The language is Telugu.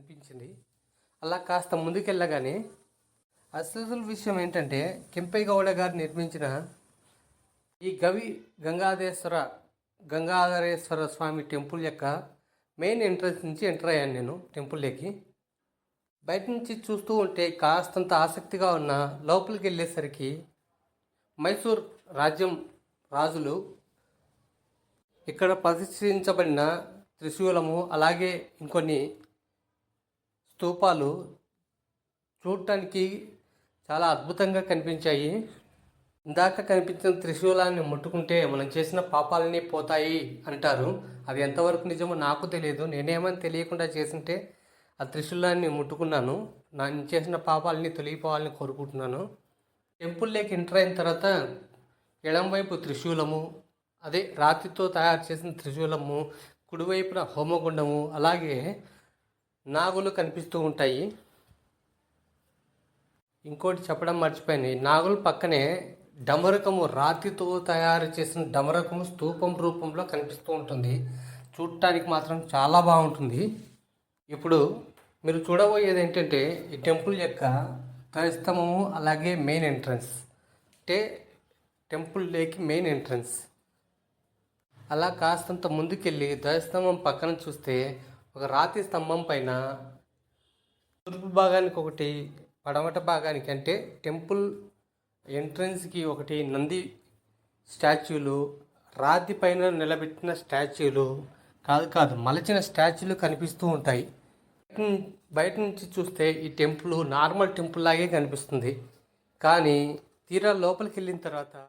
అనిపించింది. అలా కాస్త ముందుకెళ్ళగానే అసలు విషయం ఏంటంటే కెంపయ్య గౌడ గారు నిర్మించిన ఈ గవి గంగాధేశ్వర గంగాధరేశ్వర స్వామి టెంపుల్ యొక్క మెయిన్ ఎంట్రన్స్ నుంచి ఎంటర్ అయ్యాను నేను టెంపుల్లోకి. బయట నుంచి చూస్తూ ఉంటే కాస్తంత ఆసక్తిగా ఉన్న లోపలికి వెళ్ళేసరికి మైసూర్ రాజ్యం రాజులు ఇక్కడ ప్రతిష్ఠించబడిన త్రిశూలము అలాగే ఇంకొన్ని స్తూపాలు చూడటానికి చాలా అద్భుతంగా కనిపించాయి. ఇందాక కనిపించిన త్రిశూలాన్ని ముట్టుకుంటే మనం చేసిన పాపాలన్నీ పోతాయి అంటారు. అది ఎంతవరకు నిజమో నాకు తెలియదు. నేనేమని తెలియకుండా చేసింటే ఆ త్రిశూలాన్ని ముట్టుకున్నాను. నేను చేసిన పాపాలని తొలగిపోవాలని కోరుకుంటున్నాను. టెంపుల్లోకి ఎంటర్ అయిన తర్వాత ఎడంవైపు త్రిశూలము అదే రాతితో తయారు చేసిన త్రిశూలము కుడివైపున హోమగుండము అలాగే నాగులు కనిపిస్తూ ఉంటాయి. ఇంకోటి చెప్పడం మర్చిపోయింది నాగులు పక్కనే డమరకము రాతితో తయారు చేసిన డమరకము స్తూపం రూపంలో కనిపిస్తూ ఉంటుంది. చూడటానికి మాత్రం చాలా బాగుంటుంది. ఇప్పుడు మీరు చూడబోయేది ఏంటంటే ఈ టెంపుల్ యొక్క తరిస్తమము అలాగే మెయిన్ ఎంట్రన్స్. అంటే టెంపుల్ లేకి మెయిన్ ఎంట్రన్స్. అలా కాస్తంత ముందుకెళ్ళి ధ్వజస్తంభం పక్కన చూస్తే ఒక రాతి స్తంభం పైన తూర్పు భాగానికి ఒకటి పడమట భాగానికి అంటే టెంపుల్ ఎంట్రన్స్కి ఒకటి నంది స్టాచ్యూలు రాతి పైన నిలబెట్టిన స్టాచ్యూలు కాదు కాదు మలచిన స్టాచ్యూలు కనిపిస్తూ ఉంటాయి. బయట బయట నుంచి చూస్తే ఈ టెంపుల్ నార్మల్ టెంపుల్ లాగే కనిపిస్తుంది. కానీ తీరా లోపలికి వెళ్ళిన తర్వాత